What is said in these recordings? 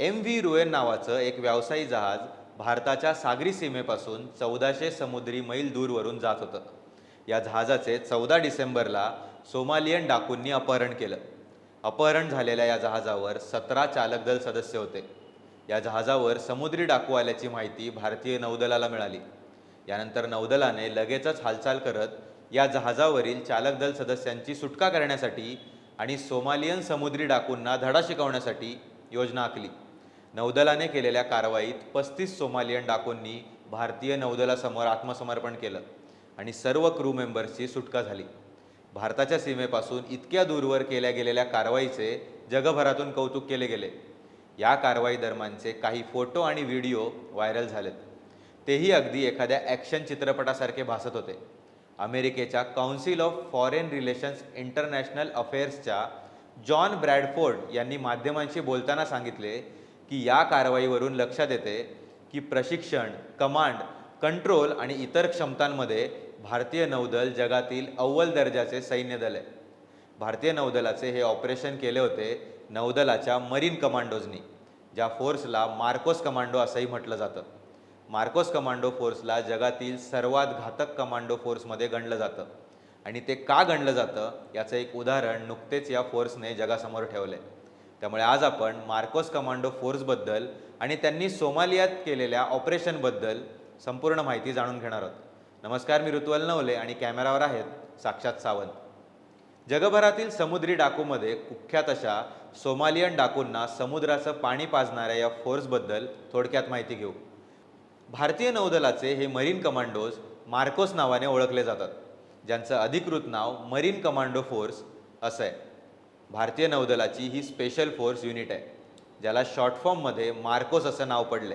M V ruin नावाचं एक व्यावसायिक जहाज भारताच्या सागरी सीमेपासून चौदाशे समुद्री मैल दूरवरून जात होतं. या जहाजाचे चौदा डिसेंबरला सोमालियन डाकूंनी अपहरण केलं. अपहरण झालेल्या या जहाजावर सतरा चालक दल सदस्य होते. या जहाजावर समुद्री डाकू आल्याची माहिती भारतीय नौदलाला मिळाली. यानंतर नौदलाने लगेचच हालचाल करत या जहाजावरील चालक दल सदस्यांची सुटका करण्यासाठी आणि सोमालियन समुद्री डाकूंना धडा शिकवण्यासाठी योजना आखली. नौदलाने केलेल्या कारवाईत पस्तीस सोमालियन डाकूंनी भारतीय नौदलासमोर आत्मसमर्पण केलं आणि सर्व क्रू मेंबर्सची सुटका झाली. भारताच्या सीमेपासून इतक्या दूरवर केल्या गेलेल्या कारवाईचे जगभरातून कौतुक केले गेले. या कारवाई दरम्यानचे काही फोटो आणि व्हिडिओ व्हायरल झालेत. तेही अगदी एखाद्या ॲक्शन चित्रपटासारखे भासत होते. अमेरिकेच्या council of foreign relations international अफेअर्सच्या John Bradford यांनी माध्यमांशी बोलताना सांगितले की या कारवाईवरून लक्षात येते की प्रशिक्षण कमांड कंट्रोल आणि इतर क्षमतांमध्ये भारतीय नौदल जगातील अव्वल दर्जाचे सैन्य दल आहे. भारतीय नौदलाचे हे ऑपरेशन केले होते नौदलाच्या मरीन कमांडोजनी ज्या फोर्सला मार्कोस कमांडो असंही म्हटलं जातं. मार्कोस कमांडो फोर्सला जगातील सर्वात घातक कमांडो फोर्समध्ये गणलं जातं. आणि ते का गणलं जातं याचं एक उदाहरण नुकतेच या फोर्सने जगासमोर ठेवलं आहे त्यामुळे आज आपण मार्कोस कमांडो फोर्सबद्दल आणि त्यांनी सोमालियात केलेल्या ऑपरेशनबद्दल संपूर्ण माहिती जाणून घेणार आहोत. नमस्कार मी ऋतुवल नवले आणि कॅमेरावर आहेत साक्षात सावंत. जगभरातील समुद्री डाकूमध्ये कुख्यात अशा सोमालियन डाकूंना समुद्राचं पाणी पाजणाऱ्या या फोर्सबद्दल थोडक्यात माहिती घेऊ. भारतीय नौदलाचे हे मरीन कमांडोज मार्कोस नावाने ओळखले जातात. ज्यांचं अधिकृत नाव मरीन कमांडो फोर्स असं आहे. भारतीय नौदलाची ही स्पेशल फोर्स युनिट आहे ज्याला शॉर्ट फॉर्ममध्ये मार्कोस असं नाव पडलं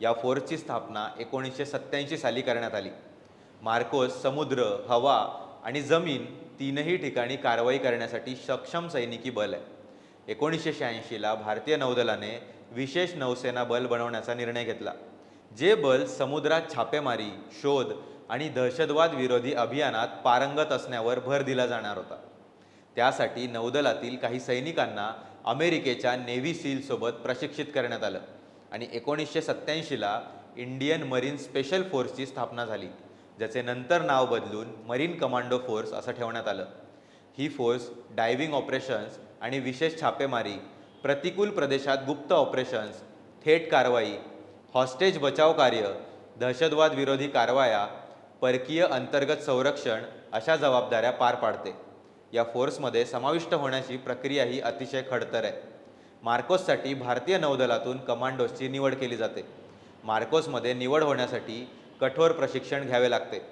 या फोर्सची स्थापना एकोणीसशे सत्त्याऐंशी साली करण्यात आली. मार्कोस समुद्र हवा आणि जमीन तीनही ठिकाणी कारवाई करण्यासाठी सक्षम सैनिकी बल आहे. एकोणीसशे शहाऐंशीला भारतीय नौदलाने विशेष नौसेना बल बनवण्याचा निर्णय घेतला जे बल समुद्रात छापेमारी शोध आणि दहशतवाद विरोधी अभियानात पारंगत असण्यावर भर दिला जाणार होता. त्यासाठी नौदलातील काही सैनिकांना अमेरिकेच्या नेव्ही सीलसोबत प्रशिक्षित करण्यात आलं. आणि एकोणीसशे सत्त्याऐंशीला इंडियन मरीन स्पेशल फोर्सची स्थापना झाली ज्याचे नंतर नाव बदलून मरीन कमांडो फोर्स असं ठेवण्यात आलं. ही फोर्स डायव्हिंग ऑपरेशन्स आणि विशेष छापेमारी प्रतिकूल प्रदेशात गुप्त ऑपरेशन्स थेट कारवाई हॉस्टेज बचाव कार्य दहशतवाद विरोधी कारवाया परकीय अंतर्गत संरक्षण अशा जबाबदाऱ्या पार पाडते. या फोर्समध्ये समाविष्ट होण्याची प्रक्रिया ही अतिशय खडतर आहे. मार्कोससाठी भारतीय नौदलातून कमांडोजची निवड केली जाते. मार्कोसमध्ये निवड होण्यासाठी कठोर प्रशिक्षण घ्यावे लागते.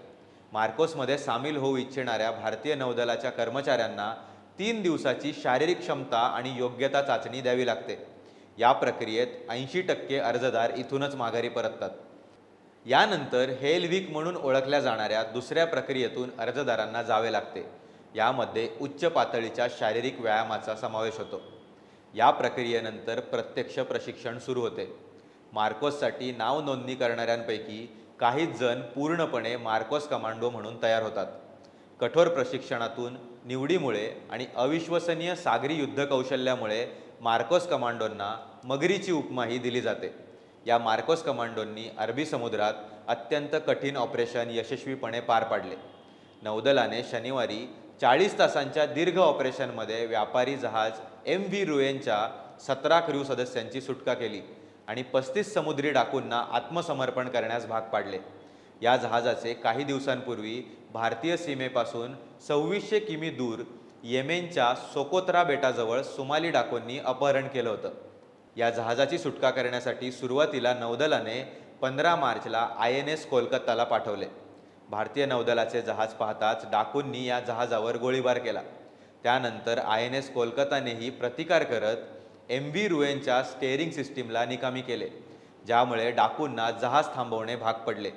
मार्कोसमध्ये सामील होऊ इच्छिणाऱ्या भारतीय नौदलाच्या कर्मचाऱ्यांना तीन दिवसाची शारीरिक क्षमता आणि योग्यता चाचणी द्यावी लागते. या प्रक्रियेत ऐंशी टक्के अर्जदार इथूनच माघारी परततात. यानंतर हेल वीक म्हणून ओळखल्या जाणाऱ्या दुसऱ्या प्रक्रियेतून अर्जदारांना जावे लागते. यामध्ये उच्च पातळीच्या शारीरिक व्यायामाचा समावेश होतो. या प्रक्रियेनंतर प्रत्यक्ष प्रशिक्षण सुरू होते. मार्कोससाठी नाव नोंदणी करणाऱ्यांपैकी काहीच जण पूर्णपणे मार्कोस कमांडो म्हणून तयार होतात. कठोर प्रशिक्षणातून निवडीमुळे आणि अविश्वसनीय सागरी युद्ध कौशल्यामुळे मार्कोस कमांडोंना मगरीची उपमाही दिली जाते. या मार्कोस कमांडोंनी अरबी समुद्रात अत्यंत कठीण ऑपरेशन यशस्वीपणे पार पाडले. नौदलाने शनिवारी चाळीस तासांच्या दीर्घ ऑपरेशनमध्ये व्यापारी जहाज एम व्ही रुएनच्या सतरा क्रू सदस्यांची सुटका केली आणि पस्तीस समुद्री डाकूंना आत्मसमर्पण करण्यास भाग पाडले. या जहाजाचे काही दिवसांपूर्वी भारतीय सीमेपासून सव्वीसशे किमी दूर येमेनच्या सोकोत्रा बेटाजवळ सुमाली डाकूंनी अपहरण केलं होतं. या जहाजाची सुटका करण्यासाठी सुरुवातीला नौदलाने पंधरा मार्चला आय एन एस कोलकाताला पाठवले. भारतीय नौदलाचे जहाज पाहताच डाकूंनी या जहाजावर गोळीबार केला. त्यानंतर आय एन एस कोलकातानेही प्रतिकार करत एम व्ही रुएनच्या स्टेअरिंग सिस्टीमला निकामी केले ज्यामुळे डाकूंना जहाज थांबवणे भाग पडले.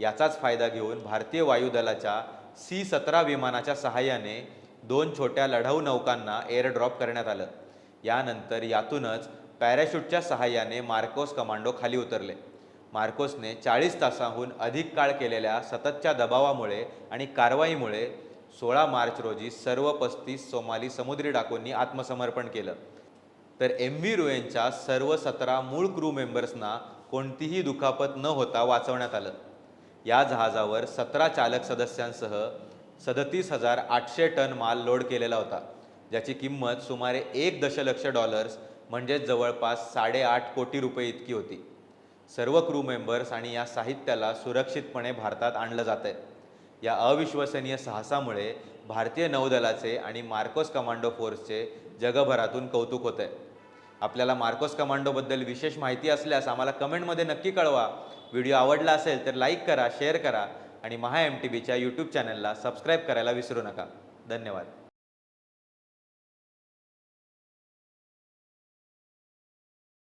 याचाच फायदा घेऊन भारतीय वायुदलाच्या सी सतरा विमानाच्या सहाय्याने दोन छोट्या लढाऊ नौकांना एअरड्रॉप करण्यात आलं. यानंतर यातूनच पॅराशूटच्या सहाय्याने मार्कोस कमांडो खाली उतरले. मार्कोसने चाळीस तासाहून अधिक काळ केलेल्या सततच्या दबावामुळे आणि कारवाईमुळे सोळा मार्च रोजी सर्व पस्तीस सोमाली समुद्री डाकूंनी आत्मसमर्पण केलं. तर एम व्ही रुएनच्या सर्व सतरा मूळ क्रू मेंबर्सना कोणतीही दुखापत न होता वाचवण्यात आलं. या जहाजावर सतरा चालक सदस्यांसह सदतीस हजार आठशे टन माल लोड केलेला होता ज्याची किंमत सुमारे एक दशलक्ष डॉलर्स म्हणजेच जवळपास साडेआठ कोटी रुपये इतकी होती. सर्व क्रू मेंबर्स आणि या साहित्याला सुरक्षितपणे भारतात आणलं जात आहे या अविश्वसनीय साहसामुळे भारतीय नौदलाचे आणि मार्कोस कमांडो फोर्सचे जगभरातून कौतुक होत आहे आपल्याला मार्कोस कमांडोबद्दल विशेष माहिती असल्यास आम्हाला कमेंटमध्ये नक्की कळवा. व्हिडिओ आवडला असेल तर लाईक करा शेअर करा आणि महा एम टी बीच्या यूट्यूब चॅनलला सबस्क्राईब करायला विसरू नका. धन्यवाद.